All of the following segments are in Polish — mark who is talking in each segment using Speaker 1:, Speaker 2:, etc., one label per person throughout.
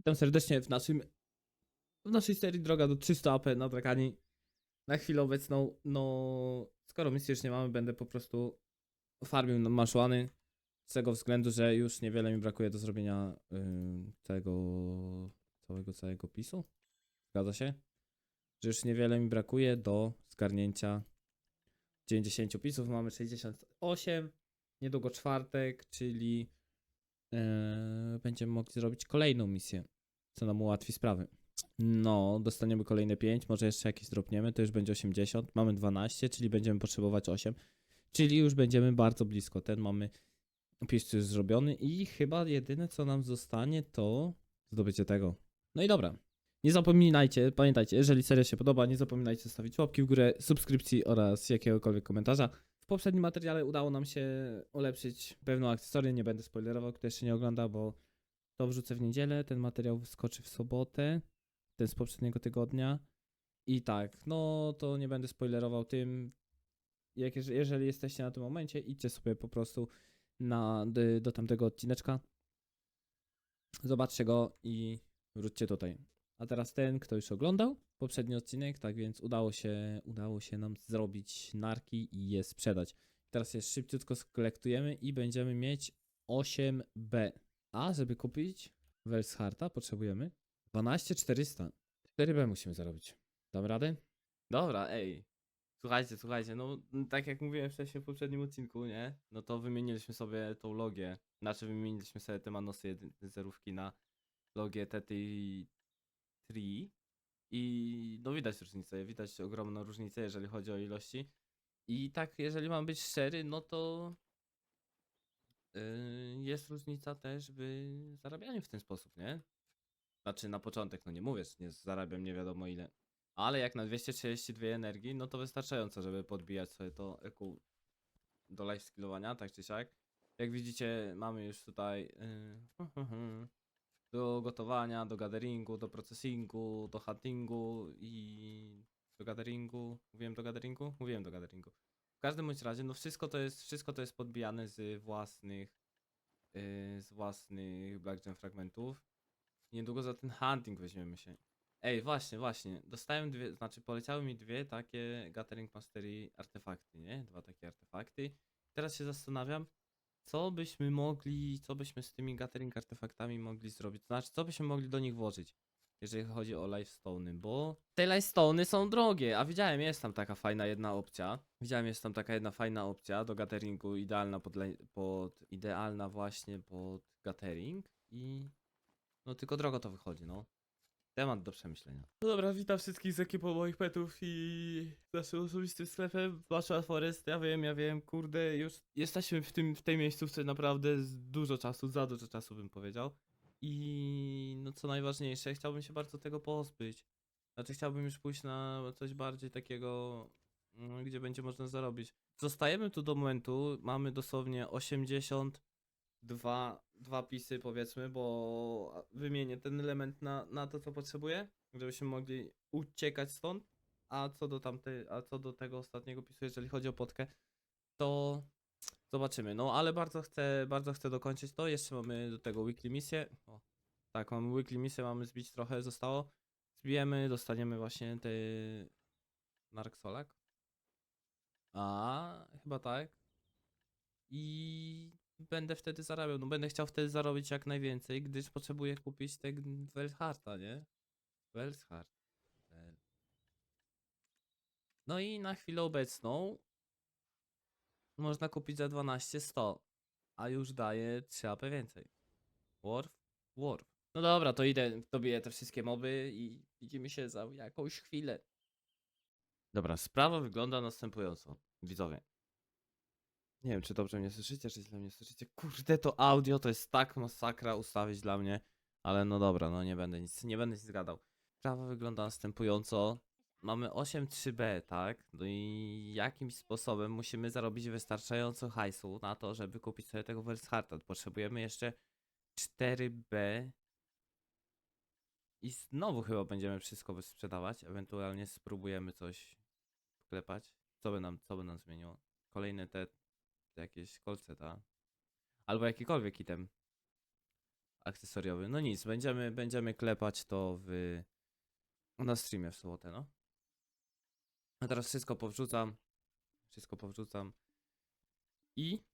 Speaker 1: Witam serdecznie w naszym w naszej serii Droga do 300 AP na Drakani. Na chwilę obecną, no skoro misji już nie mamy, będę po prostu farmił na maszłany. Z tego względu, że już niewiele mi brakuje do zrobienia ym, tego całego całego pisu. Zgadza się? Że już niewiele mi brakuje do zgarnięcia 90 pisów. Mamy 68. Niedługo czwartek, czyli będziemy mogli zrobić kolejną misję, co nam ułatwi sprawy. No, dostaniemy kolejne 5, może jeszcze jakieś dropniemy, to już będzie 80. Mamy 12, czyli będziemy potrzebować 8. Czyli już będziemy bardzo blisko. Ten mamy pis już zrobiony i chyba jedyne co nam zostanie to zdobycie tego. No i dobra. Nie zapominajcie, pamiętajcie, jeżeli seria się podoba, nie zapominajcie zostawić łapki w górę, subskrypcji oraz jakiegokolwiek komentarza. Poprzednim materiale udało nam się ulepszyć pewną akcesorię, nie będę spoilerował, kto jeszcze nie ogląda, bo to wrzucę w niedzielę, ten materiał wyskoczy w sobotę, ten z poprzedniego tygodnia. I tak, no to nie będę spoilerował tym. Jak, jeż- jeżeli jesteście na tym momencie, idźcie sobie po prostu na, do, do tamtego odcineczka. Zobaczcie go i wróćcie tutaj. A teraz ten, kto już oglądał poprzedni odcinek, tak więc udało się, udało się nam zrobić narki i je sprzedać. Teraz je szybciutko skolektujemy i będziemy mieć 8B. A żeby kupić Welsharta potrzebujemy 12400. 4B musimy zarobić. Dam radę? Dobra, ej. Słuchajcie, słuchajcie, no tak jak mówiłem wcześniej w poprzednim odcinku, nie? No to wymieniliśmy sobie tą logię. Znaczy wymieniliśmy sobie te manosy zerówki na logię TTI 3 i no widać różnicę, widać ogromną różnicę, jeżeli chodzi o ilości. I tak, jeżeli mam być szczery, no to yy, jest różnica też w zarabianiu w ten sposób, nie? Znaczy na początek, no nie mówię, że nie zarabiam nie wiadomo ile. Ale jak na 232 energii, no to wystarczająco, żeby podbijać sobie to EQ do life skillowania, tak czy siak. Jak widzicie, mamy już tutaj yy, do gotowania, do gatheringu, do processingu, do huntingu i do gatheringu. Mówiłem do gatheringu? Mówiłem do gatheringu. W każdym bądź razie, no wszystko to jest, wszystko to jest podbijane z własnych, yy, z własnych Blackjam fragmentów. Niedługo za ten hunting weźmiemy się. Ej, właśnie, właśnie. Dostałem dwie, znaczy poleciały mi dwie takie Gathering Mastery artefakty, nie? Dwa takie artefakty. Teraz się zastanawiam, co byśmy mogli, co byśmy z tymi gathering artefaktami mogli zrobić? Znaczy, co byśmy mogli do nich włożyć, jeżeli chodzi o lifestone'y, bo te lifestone'y są drogie, a widziałem, jest tam taka fajna jedna opcja. Widziałem, jest tam taka jedna fajna opcja do gatheringu, idealna pod, pod idealna właśnie pod gathering i no tylko drogo to wychodzi, no. Temat do przemyślenia. No dobra, witam wszystkich z ekipą moich petów i z naszym osobistym sklepem Wasza Forest. Ja wiem, ja wiem, kurde, już jesteśmy w, tym, w tej miejscówce naprawdę z dużo czasu, za dużo czasu bym powiedział. I no co najważniejsze, chciałbym się bardzo tego pozbyć. Znaczy chciałbym już pójść na coś bardziej takiego, mm, gdzie będzie można zarobić. Zostajemy tu do momentu, mamy dosłownie 82 dwa pisy powiedzmy, bo wymienię ten element na, na to, co potrzebuję, żebyśmy mogli uciekać stąd. A co do tamtej, a co do tego ostatniego pisu, jeżeli chodzi o potkę, to zobaczymy. No ale bardzo chcę, bardzo chcę dokończyć to. Jeszcze mamy do tego weekly misję. O, tak, mamy weekly misję, mamy zbić trochę, zostało. Zbijemy, dostaniemy właśnie te Narksolak. A, chyba tak. I będę wtedy zarabiał. No będę chciał wtedy zarobić jak najwięcej, gdyż potrzebuję kupić tego Welsharta, nie? Welshart. Wel. No i na chwilę obecną można kupić za 12 100, a już daje 3 AP więcej. Worf? Worf. No dobra, to idę, dobiję te wszystkie moby i widzimy się za jakąś chwilę. Dobra, sprawa wygląda następująco. Widzowie. Nie wiem, czy dobrze mnie słyszycie, czy źle mnie słyszycie. Kurde, to audio to jest tak masakra ustawić dla mnie. Ale no dobra, no nie będę nic, nie będę nic gadał. Sprawa wygląda następująco. Mamy 8.3b, tak? No i jakimś sposobem musimy zarobić wystarczająco hajsu na to, żeby kupić sobie tego Welsharta. Potrzebujemy jeszcze 4b. I znowu chyba będziemy wszystko wysprzedawać. Ewentualnie spróbujemy coś wklepać. Co by nam, co by nam zmieniło? Kolejne te jakieś kolce, ta? Albo jakikolwiek item. akcesoriowy. No nic, będziemy, będziemy klepać to w na streamie w sobotę, no. A teraz wszystko powrzucam. Wszystko powrzucam. I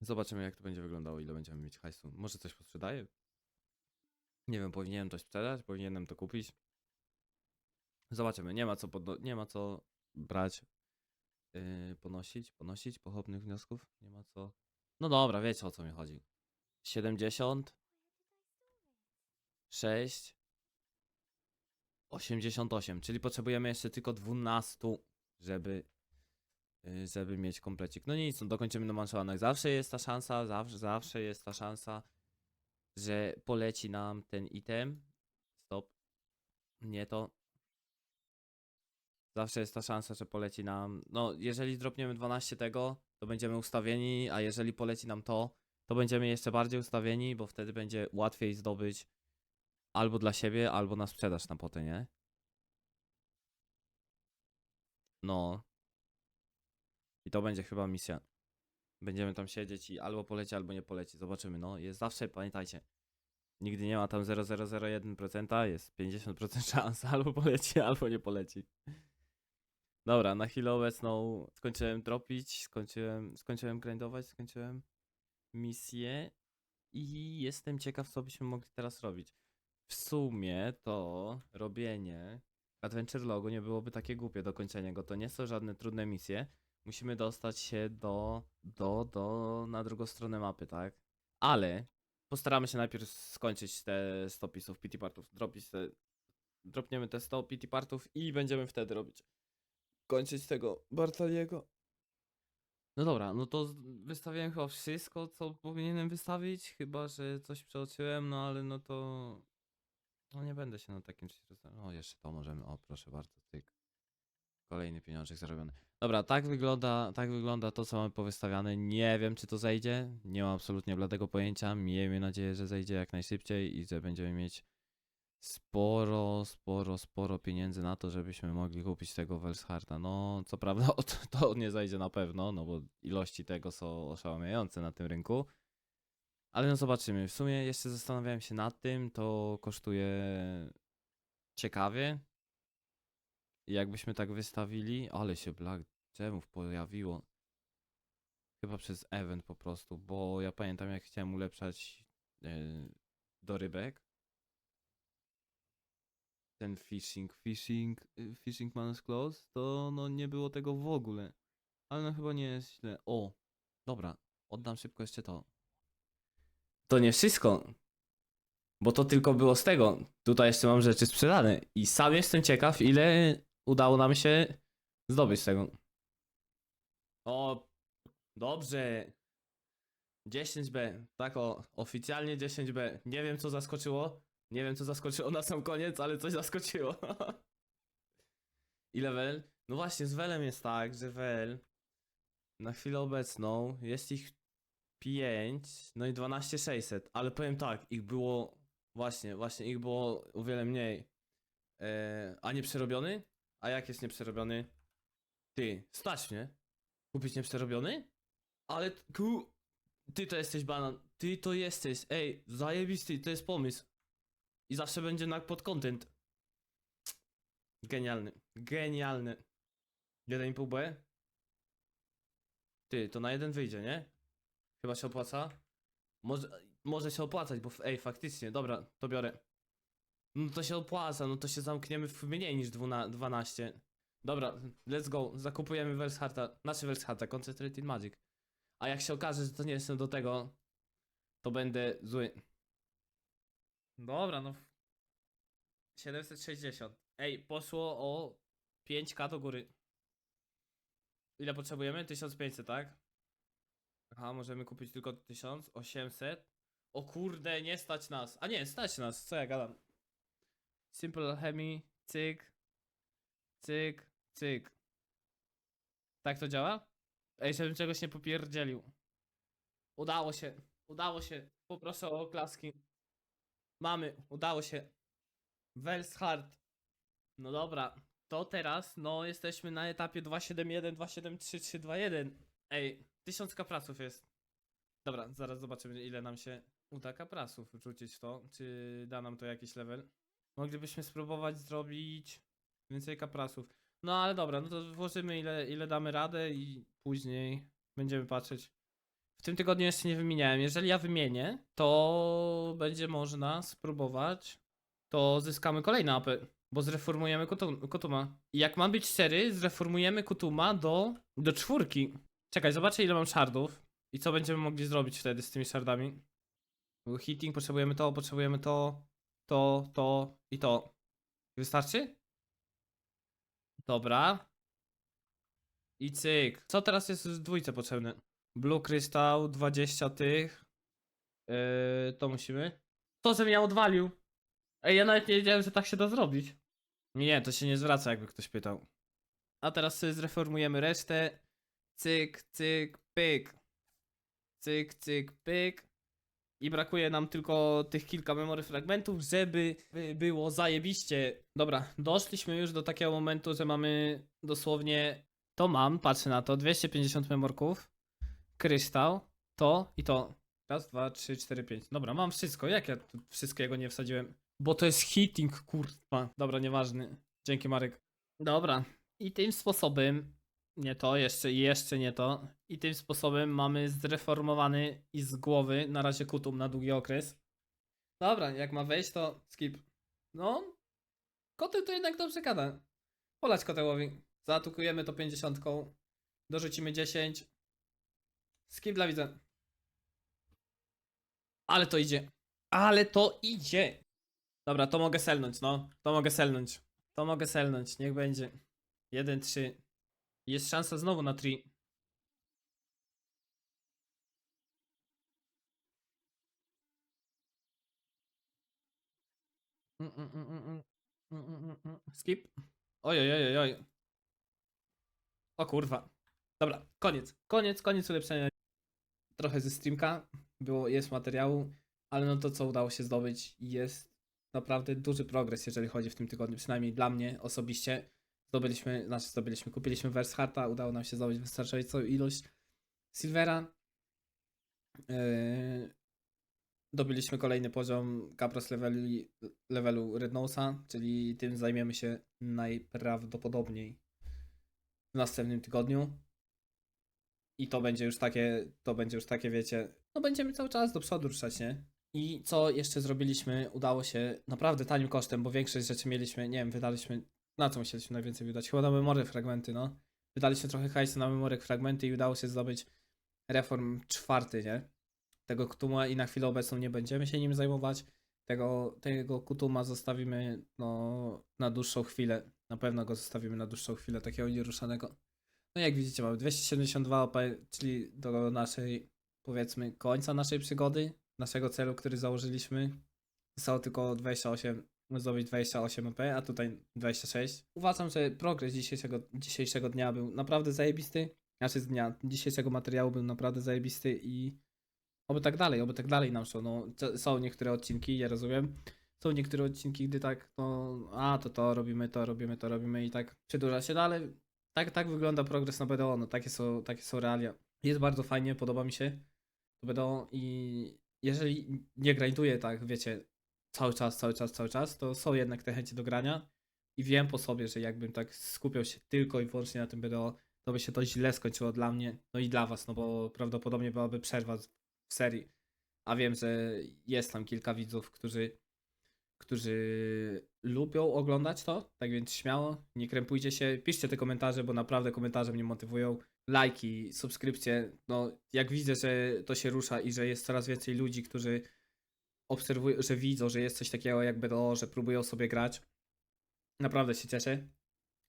Speaker 1: zobaczymy jak to będzie wyglądało, ile będziemy mieć hajsu. Może coś posprzedaję? Nie wiem, powinienem to sprzedać, powinienem to kupić. Zobaczymy, nie ma co, podno- nie ma co brać, yy, ponosić, ponosić pochopnych wniosków. Nie ma co. No dobra, wiecie o co mi chodzi. 70, 6, 88, czyli potrzebujemy jeszcze tylko 12, żeby, yy, żeby mieć komplecik. No nic, no dokończymy na manszowanach. Zawsze jest ta szansa, zawsze, zawsze jest ta szansa, że poleci nam ten item. Stop. Nie to. Zawsze jest ta szansa, że poleci nam. No, jeżeli dropniemy 12 tego, to będziemy ustawieni, a jeżeli poleci nam to, to będziemy jeszcze bardziej ustawieni, bo wtedy będzie łatwiej zdobyć albo dla siebie, albo na sprzedaż na potę, nie? No. I to będzie chyba misja. Będziemy tam siedzieć i albo poleci, albo nie poleci. Zobaczymy, no. Jest zawsze, pamiętajcie, nigdy nie ma tam 0,001%, jest 50% szans, albo poleci, albo nie poleci. Dobra, na chwilę obecną skończyłem dropić, skończyłem, skończyłem grindować, skończyłem misję i jestem ciekaw, co byśmy mogli teraz robić. W sumie to robienie Adventure Logu nie byłoby takie głupie dokończenie go. To nie są żadne trudne misje. Musimy dostać się do, do, do, na drugą stronę mapy, tak? Ale postaramy się najpierw skończyć te 100 pisów PT partów. Dropić te, dropniemy te 100 PT partów i będziemy wtedy robić. Kończyć tego Bartaliego. No dobra, no to wystawiłem chyba wszystko, co powinienem wystawić, chyba, że coś przeoczyłem, no ale no to... No nie będę się na takim czymś rozstawiał. O, jeszcze to możemy, o proszę bardzo, tyk. Kolejny pieniążek zarobiony. Dobra, tak wygląda, tak wygląda to, co mamy powystawiane. Nie wiem, czy to zejdzie. Nie mam absolutnie bladego pojęcia. Miejmy nadzieję, że zejdzie jak najszybciej i że będziemy mieć sporo, sporo, sporo pieniędzy na to, żebyśmy mogli kupić tego Welsharta. No, co prawda to, nie zajdzie na pewno, no bo ilości tego są oszałamiające na tym rynku. Ale no zobaczymy. W sumie jeszcze zastanawiałem się nad tym, to kosztuje ciekawie. Jakbyśmy tak wystawili, ale się Black Gemów pojawiło. Chyba przez event po prostu, bo ja pamiętam jak chciałem ulepszać yy, dorybek. Ten fishing, fishing, y, fishing man's clothes, to no nie było tego w ogóle. Ale no chyba nie jest źle. O, dobra, oddam szybko jeszcze to. To nie wszystko. Bo to tylko było z tego. Tutaj jeszcze mam rzeczy sprzedane. I sam jestem ciekaw, ile udało nam się zdobyć tego. O, dobrze. 10B. Tak o, oficjalnie 10B. Nie wiem co zaskoczyło. Nie wiem co zaskoczyło na sam koniec, ale coś zaskoczyło. Ile wel? No właśnie, z Welem jest tak, że Wel na chwilę obecną jest ich 5, no i 12600, ale powiem tak, ich było właśnie, właśnie ich było o wiele mniej. E, a nie przerobiony? A jak jest nieprzerobiony? Ty, stać mnie? Kupić nieprzerobiony? Ale ku... Ty to jesteś banan. Ty to jesteś. Ej, zajebisty, to jest pomysł. I zawsze będzie na pod content. Genialny. Genialny. 1,5 B? Ty, to na jeden wyjdzie, nie? Chyba się opłaca? Może, może się opłacać, bo ej, faktycznie, dobra, to biorę. No to się opłaca, no to się zamkniemy w mniej niż dwuna- 12. Dobra, let's go, zakupujemy Welsharta, znaczy Welsharta, Concentrated Magic. A jak się okaże, że to nie jestem do tego, to będę zły. Dobra, no. 760. Ej, poszło o 5k do góry. Ile potrzebujemy? 1500, tak? Aha, możemy kupić tylko 1800. O kurde, nie stać nas. A nie, stać nas, co ja gadam. Simple Alchemy, cyk, cyk, cyk. Tak to działa? Ej, żebym czegoś nie popierdzielił. Udało się, udało się. Poproszę o oklaski. Mamy, udało się. Welshard. No dobra, to teraz, no jesteśmy na etapie 271, 273, 321. Ej, 1000 kapraców jest. Dobra, zaraz zobaczymy ile nam się uda kaprasów rzucić w to. Czy da nam to jakiś level. Moglibyśmy spróbować zrobić więcej kaprasów. No ale dobra, no to włożymy ile, ile damy radę i później będziemy patrzeć. Tym tygodniu jeszcze nie wymieniałem. Jeżeli ja wymienię, to będzie można spróbować. To zyskamy kolejne apy, bo zreformujemy Kutu- Kutuma. I jak mam być szczery, zreformujemy Kutuma do, do czwórki. Czekaj, zobaczę ile mam shardów i co będziemy mogli zrobić wtedy z tymi shardami. Hitting, potrzebujemy to, potrzebujemy to, to, to i to. Wystarczy? Dobra. I cyk. Co teraz jest w dwójce potrzebne? Blue Crystal, 20 tych. Yy, to musimy. To, że mnie odwalił. Ej, ja nawet nie wiedziałem, że tak się da zrobić. Nie, to się nie zwraca, jakby ktoś pytał. A teraz sobie zreformujemy resztę. Cyk, cyk, pyk. Cyk, cyk, pyk. I brakuje nam tylko tych kilka memory fragmentów, żeby by było zajebiście. Dobra, doszliśmy już do takiego momentu, że mamy dosłownie. To mam, patrzę na to, 250 memorków, kryształ, to i to. Raz, dwa, trzy, cztery, pięć. Dobra, mam wszystko. Jak ja tu wszystkiego nie wsadziłem? Bo to jest hitting, kurwa. Dobra, nieważny. Dzięki, Marek. Dobra. I tym sposobem. Nie to, jeszcze, jeszcze nie to. I tym sposobem mamy zreformowany i z głowy na razie kutum na długi okres. Dobra, jak ma wejść, to skip. No. Koty to jednak dobrze gada. Polać kotełowi. Zaatakujemy to 50. Dorzucimy 10. Skip dla widza. Ale to idzie. Ale to idzie. Dobra, to mogę selnąć, no. To mogę selnąć. To mogę selnąć, niech będzie. 1-3. Jest szansa znowu na 3. Mm, mm, mm, mm, mm. Mm, mm, mm, mm. Skip. Oj, oj, oj, oj. O kurwa. Dobra, koniec. Koniec, koniec ulepszenia. Trochę ze streamka. Było, jest materiału, ale no to co udało się zdobyć jest naprawdę duży progres, jeżeli chodzi w tym tygodniu, przynajmniej dla mnie osobiście. Zdobyliśmy, znaczy zdobyliśmy, kupiliśmy Versharta, udało nam się zdobyć wystarczającą ilość Silvera. Yy, kolejny poziom Capros leveli, levelu Red Nose'a, czyli tym zajmiemy się najprawdopodobniej w następnym tygodniu. I to będzie już takie, to będzie już takie, wiecie, no będziemy cały czas do przodu ruszać, nie? I co jeszcze zrobiliśmy? Udało się naprawdę tanim kosztem, bo większość rzeczy mieliśmy, nie wiem, wydaliśmy, na co musieliśmy najwięcej wydać? Chyba na memory fragmenty, no. Wydaliśmy trochę hajsu na memory fragmenty i udało się zdobyć reform czwarty, nie? Tego Kutuma i na chwilę obecną nie będziemy się nim zajmować. Tego, tego Kutuma zostawimy no, na dłuższą chwilę. Na pewno go zostawimy na dłuższą chwilę, takiego nieruszanego. No jak widzicie mamy 272 OP, czyli do naszej, powiedzmy, końca naszej przygody, naszego celu, który założyliśmy. Zostało tylko 28, zdobyć 28 OP, a tutaj 26. Uważam, że progres dzisiejszego, dzisiejszego dnia był naprawdę zajebisty. Znaczy z dnia dzisiejszego materiału był naprawdę zajebisty i oby tak dalej, oby tak dalej nam szło. No, są niektóre odcinki, ja rozumiem. Są niektóre odcinki, gdy tak, no, a to to robimy, to robimy, to robimy i tak przedłuża się, no ale tak, tak wygląda progres na BDO, no takie są, takie są realia. Jest bardzo fajnie, podoba mi się to BDO i jeżeli nie grinduję tak, wiecie, cały czas, cały czas, cały czas, to są jednak te chęci do grania i wiem po sobie, że jakbym tak skupiał się tylko i wyłącznie na tym BDO, to by się to źle skończyło dla mnie, no i dla was, no bo prawdopodobnie byłaby przerwa w serii. A wiem, że jest tam kilka widzów, którzy, którzy lubią oglądać to, tak więc śmiało, nie krępujcie się, piszcie te komentarze, bo naprawdę komentarze mnie motywują. Lajki, subskrypcje, no jak widzę, że to się rusza i że jest coraz więcej ludzi, którzy obserwują, że widzą, że jest coś takiego jak BDO, że próbują sobie grać. Naprawdę się cieszę.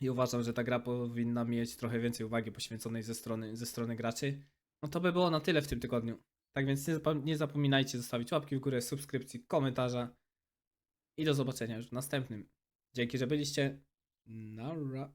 Speaker 1: I uważam, że ta gra powinna mieć trochę więcej uwagi poświęconej ze strony, ze strony graczy. No to by było na tyle w tym tygodniu. Tak więc nie, zapom- nie zapominajcie zostawić łapki w górę, subskrypcji, komentarza. I do zobaczenia już w następnym. Dzięki, że byliście. Nara.